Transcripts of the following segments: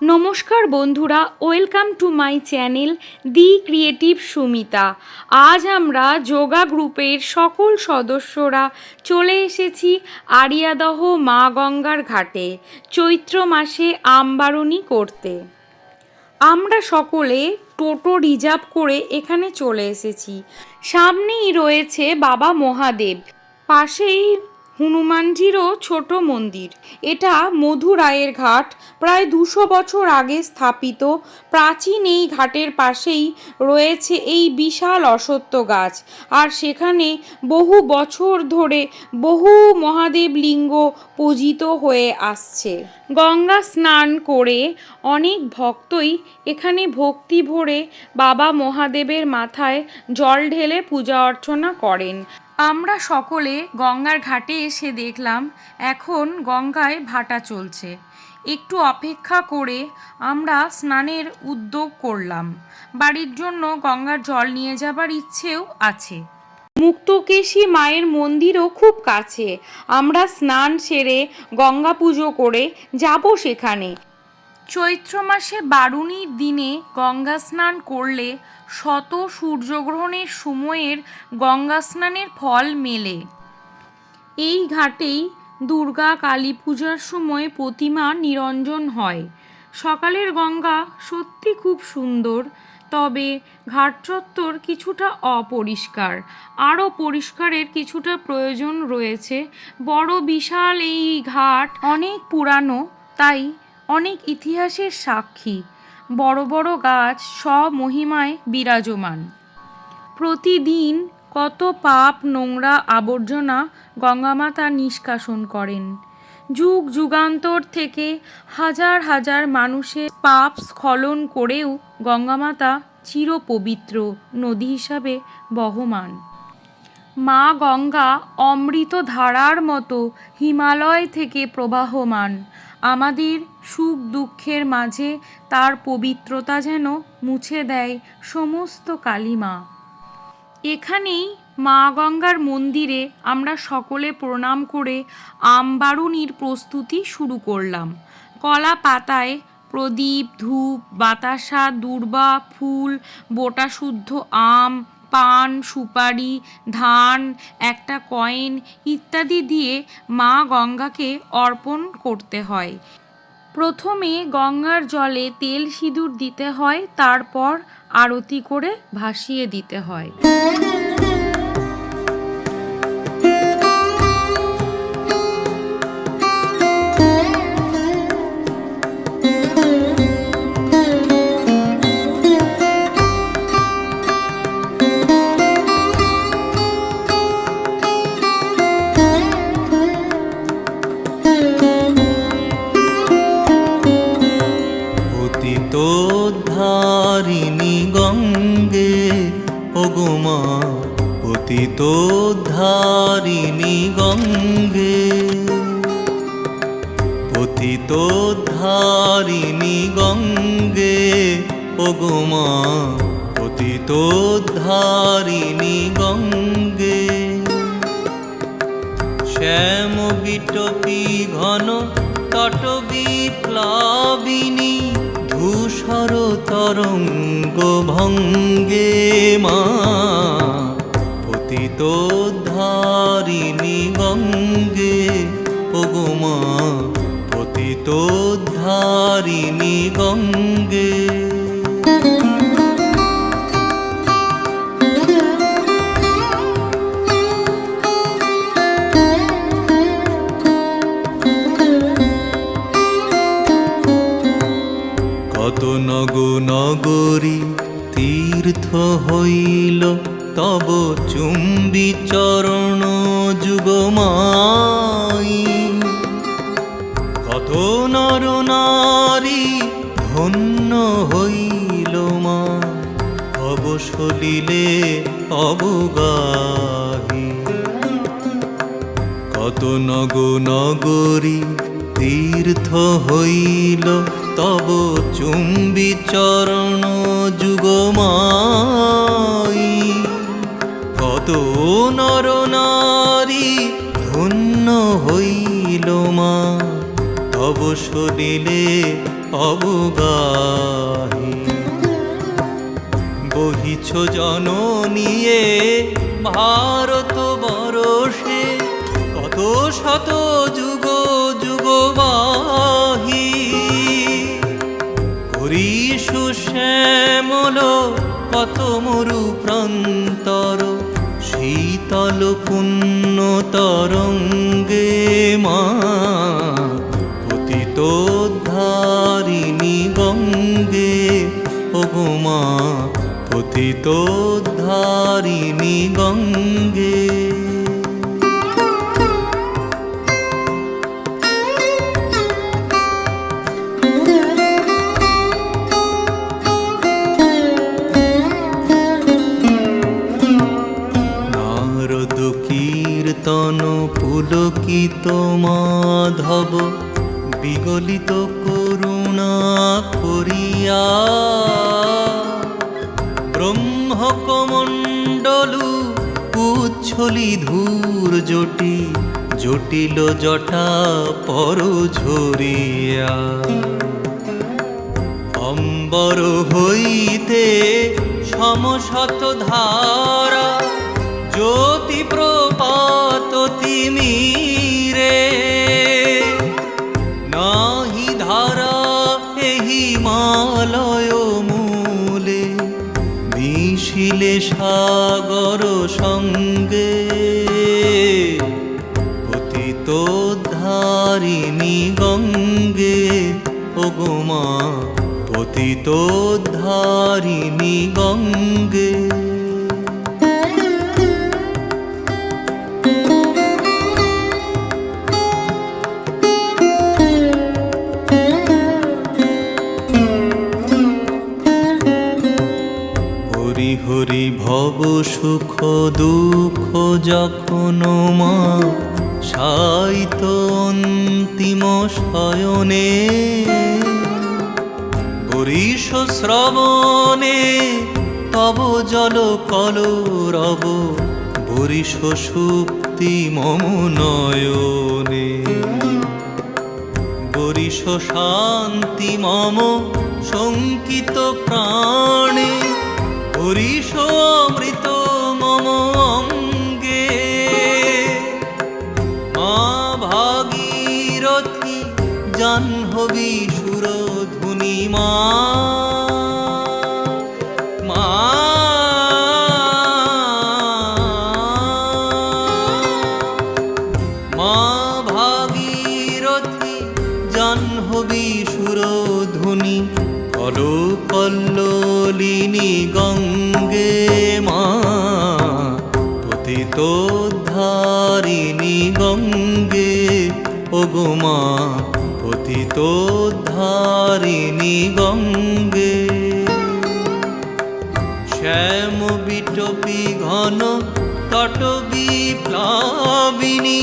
নমস্কার বন্ধুরা, welcome to my channel the creative Sumita. আজ আমরা যোগা গ্রুপের সকল সদস্যরা চলে এসেছি আরিয়াদহ মা গঙ্গার ঘাটে চৈত্র মাসে আমবারণী করতে। আমরা সকলে টোটো রিজার্ভ করে এখানে চলে এসেছি। সামনেই রয়েছে বাবা মহাদেব। পাশেই হনুমানজিরও ছোট মন্দির। এটা মধুরায়ের ঘাট, প্রায় দুশো বছর আগে স্থাপিত। প্রাচীন এই ঘাটের পাশেই রয়েছে এই বিশাল অশ্বত্থ গাছ। আর সেখানে বহু বছর ধরে বহু মহাদেব লিঙ্গ পূজিত হয়ে আসছে। গঙ্গা স্নান করে অনেক ভক্তই এখানে ভক্তি ভরে বাবা মহাদেবের মাথায় জল ঢেলে পূজা অর্চনা করেন। আমরা সকলে গঙ্গার ঘাটে এসে দেখলাম এখন গঙ্গায় ভাটা চলছে। একটু অপেক্ষা করে আমরা স্নানের উদ্যোগ করলাম। বাড়ির জন্য গঙ্গার জল নিয়ে যাবার ইচ্ছেও আছে। মুক্তকেশী মায়ের মন্দিরও খুব কাছে। আমরা স্নান সেরে গঙ্গা পুজো করে যাব সেখানে। চৈত্র মাসে বারুণীর দিনে গঙ্গা স্নান করলে শত সূর্যগ্রহণের সময়ের গঙ্গা স্নানের ফল মেলে। এই ঘাটেই দুর্গা কালী পূজার সময় প্রতিমা নিরঞ্জন হয়। সকালের গঙ্গা সত্যি খুব সুন্দর, তবে ঘাট চত্বর কিছুটা অপরিষ্কার। আরও পরিষ্কারের কিছুটা প্রয়োজন রয়েছে। বড় বিশাল এই ঘাট অনেক পুরানো, তাই অনেক ইতিহাসের সাক্ষী। বড় বড় গাছ স্বমহিমায় বিরাজমান। প্রতিদিন কত পাপ নোংরা আবর্জনা গঙ্গামাতা নিষ্কাশন করেন। যুগ যুগান্তর থেকে হাজার হাজার মানুষের পাপ স্খলন করেও গঙ্গামাতা চিরপবিত্র নদী হিসাবে বহমান। মা গঙ্গা অমৃত ধারার মতো হিমালয় থেকে প্রবাহমান। আমাদের সুখ দুঃখের মাঝে তার পবিত্রতা যেন মুছে দেয় সমস্ত কালিমা। এখানেই মা গঙ্গার মন্দিরে আমরা সকলে প্রণাম করে আমবারুনির প্রস্তুতি শুরু করলাম। কলা পাতায় প্রদীপ, ধূপ, বাতাসা, দূর্বা, ফুল বোটা শুদ্ধ আম পান, সুপারি, ধান, একটা কয়েন ইত্যাদি দিয়ে মা গঙ্গাকে অর্পণ করতে হয়। প্রথমে গঙ্গার জলে তেল সিঁদুর দিতে হয়, তারপর আরতি করে ভাসিয়ে দিতে হয়। পতিতোদ্ধারিণী গঙ্গে। পতিতোদ্ধারিণী গঙ্গে ওগোমা পতিতোদ্ধারিণী গঙ্গে। শ্যাম বিটপি ঘন তট বিপ্লাবিনী, ধূসর তরঙ্গ ভঙ্গে মা। পতিতোদ্ধারিণী গঙ্গে ওগোমা পতিতোদ্ধারিণী গঙ্গে। কত নগ নগরী তীর্থ হইল তব চুম্বি চরণ যুগমাই কত নর নারী ধন্য হইল মা অবসলিলে অবগাহী। কত নগ নগরী তীর্থ হইল, তব চুম্বি চরণ যুগমাই কত নর নারী ধন্য হইল মা। তব শরীরে অবগাহি। বহিছ জননিয়ে ভারত বরষে, কত শত যুগ যুগবাহী হরিষু শ্যামল কত মরু প্রান্তর শীতল পুণ্য তরঙ্গে মা পতিত ধারিণী গঙ্গে। ওগোমা পতিত ধারিণী গঙ্গে। ধূর জটি জটিল জটা পর ঝরিয়া। অম্বর হইতে সমশত ধারা ওগোমা পতিত ধারিণী গঙ্গে। হরি হরি ভব সুখ দুঃখ যখন মা সাইত অন্তিম শয়নে বরিষ শ্রবণে, তব জল কল রব বরিষ সুপ্তি মম নয়নে বরিষ শান্তি মম শঙ্কিত প্রাণে হরিষ অমৃত মম জাহ্নবী সুরধুনি মা। মা ভাগীরথী কল কল্লিনী গঙ্গে মা। ধারিণী গঙ্গে পতিত ধারিণী গঙ্গে। শ্যাম বিটপি ঘন তট বিপ্লাবিনী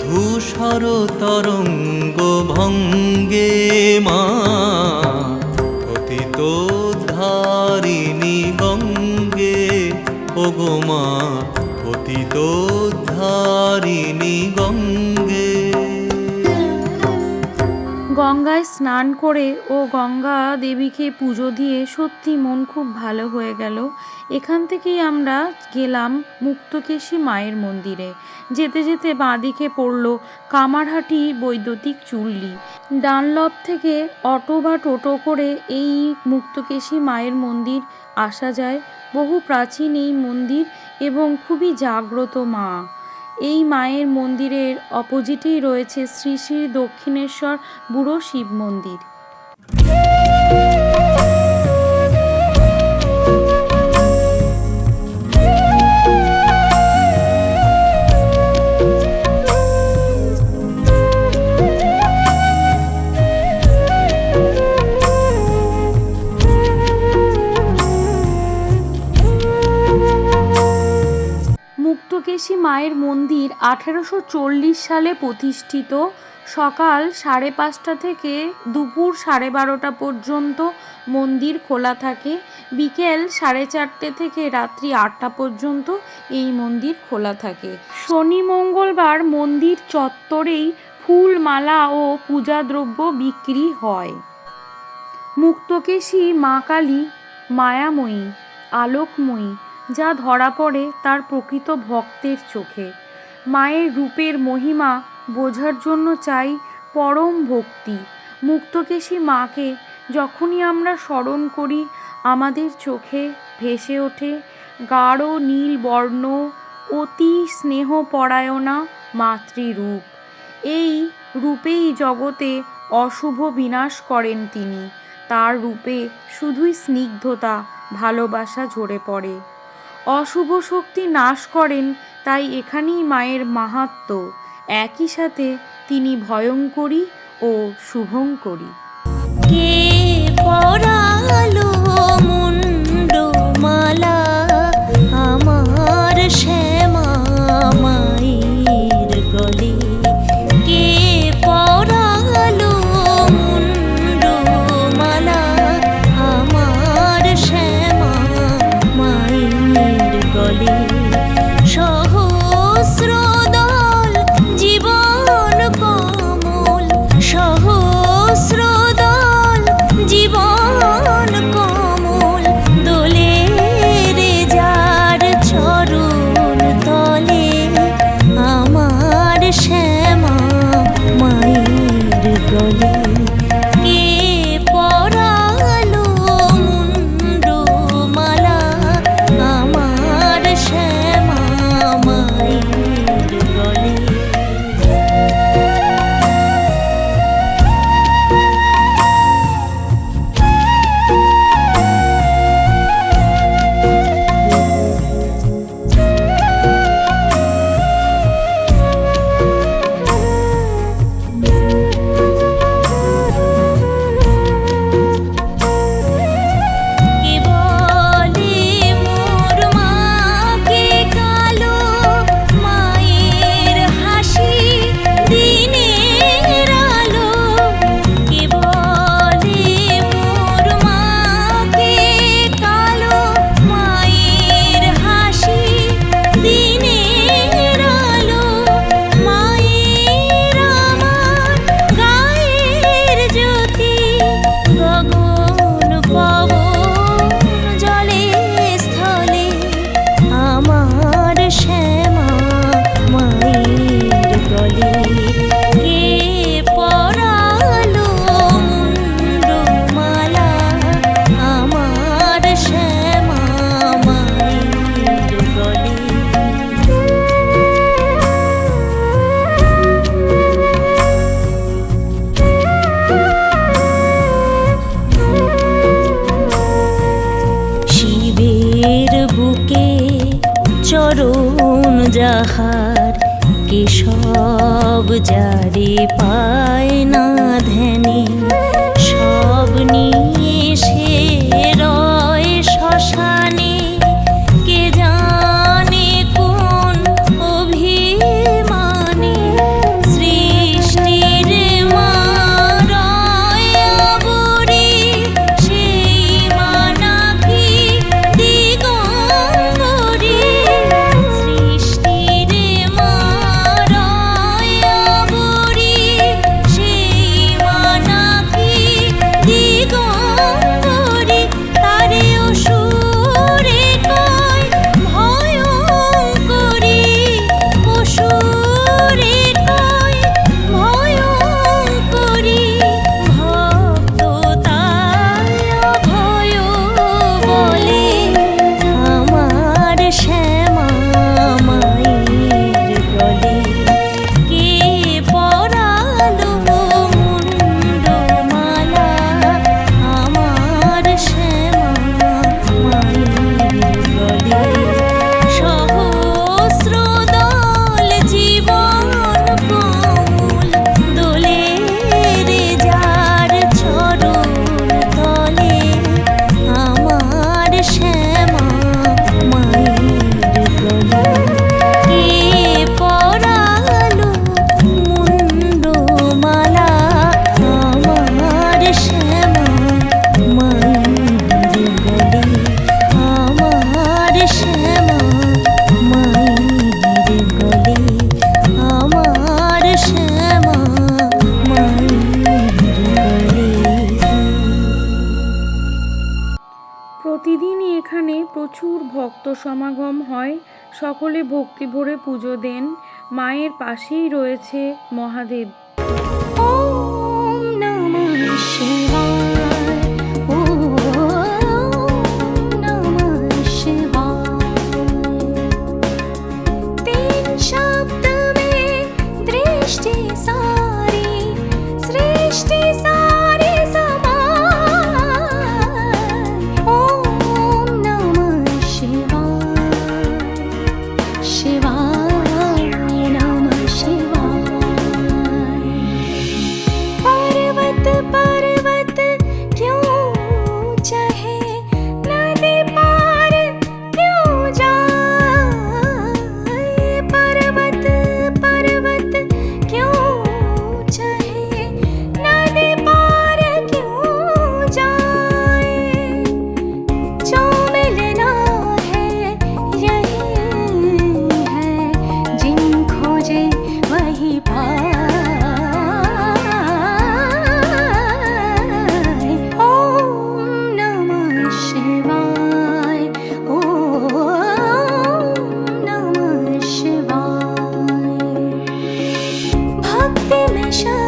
ধূসর তরঙ্গ ভঙ্গে মা। পতিত ধারিণী গঙ্গে ওগোমা পতিত ধারিণী গঙ্গে গঙ্গায় স্নান করে ও গঙ্গা দেবীকে পুজো দিয়ে সত্যি মন খুব ভালো হয়ে গেল। এখান থেকেই আমরা গেলাম মুক্তকেশী মায়ের মন্দিরে। যেতে যেতে বাঁদিকে পড়ল কামারহাটি বৈদ্যুতিক চুল্লি। ডানলপ থেকে অটো বা টোটো করে এই মুক্তকেশী মায়ের মন্দির আসা যায়। বহু প্রাচীন এই মন্দির এবং খুবই জাগ্রত মা। এই মায়ের মন্দিরের অপোজিটেই রয়েছে শ্রী শ্রী দক্ষিণেশ্বর বুড়ো শিব মন্দির। মুক্তকেশী মায়ের মন্দির আঠেরোশো চল্লিশ সালে প্রতিষ্ঠিত। সকাল সাড়ে পাঁচটা থেকে দুপুর সাড়ে বারোটা পর্যন্ত মন্দির খোলা থাকে। বিকেল সাড়ে চারটে থেকে রাত্রি আটটা পর্যন্ত এই মন্দির খোলা থাকে। শনি মঙ্গলবার মন্দির চত্বরেই ফুল মালা ও পূজা দ্রব্য বিক্রি হয়। মুক্তকেশী মা কালী, মায়াময়ী, আলোকময়ী যা ধরা পড়ে তার প্রকৃত ভক্তের চোখে। মায়ের রূপের মহিমা বোঝার জন্য চাই পরম ভক্তি। মুক্তকেশী মাকে যখনই আমরা স্মরণ করি, আমাদের চোখে ভেসে ওঠে গাঢ় নীল বর্ণ, অতি স্নেহপরায়ণা মাতৃরূপ। এই রূপেই জগতে অশুভ বিনাশ করেন তিনি। তার রূপে শুধুই স্নিগ্ধতা, ভালোবাসা ঝরে পড়ে। অশুভ শক্তি নাশ করেন, তাই এখানেই মায়ের মাহাত্ম। একই সাথে তিনি ভয়ঙ্করী ও শুভঙ্করী। কে যাহার সব যারে পায় না ধ্যানে সব নিয়ে সে রয় শ্মশানে। সকলে ভক্তি ভরে পুজো দেন। মায়ের পাশেই রয়েছে মহাদেব। সাথে মেশা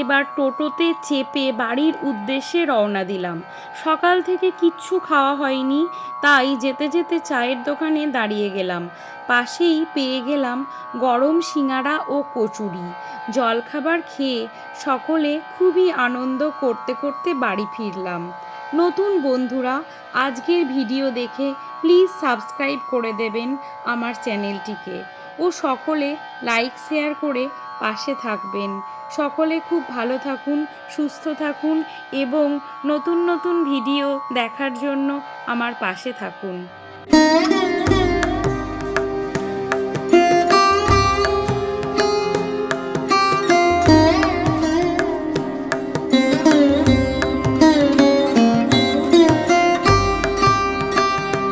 এবার টোটোতে চেপে বাড়ির উদ্দেশ্যে রওনা দিলাম। সকাল থেকে কিচ্ছু খাওয়া হয়নি, তাই যেতে যেতে চায়ের দোকানে দাঁড়িয়ে গেলাম। পাশেই পেয়ে গেলাম গরম সিঙাড়া ও কচুরি। জলখাবার খেয়ে সকলে খুবই আনন্দ করতে করতে বাড়ি ফিরলাম। নতুন বন্ধুরা, আজকের ভিডিও দেখে প্লিজ সাবস্ক্রাইব করে দেবেন আমার চ্যানেলটিকে। ও সকলে লাইক, শেয়ার করে পাশে থাকবেন। সকলে খুব ভালো থাকুন, সুস্থ থাকুন এবং নতুন নতুন ভিডিও দেখার জন্য আমার পাশে থাকুন।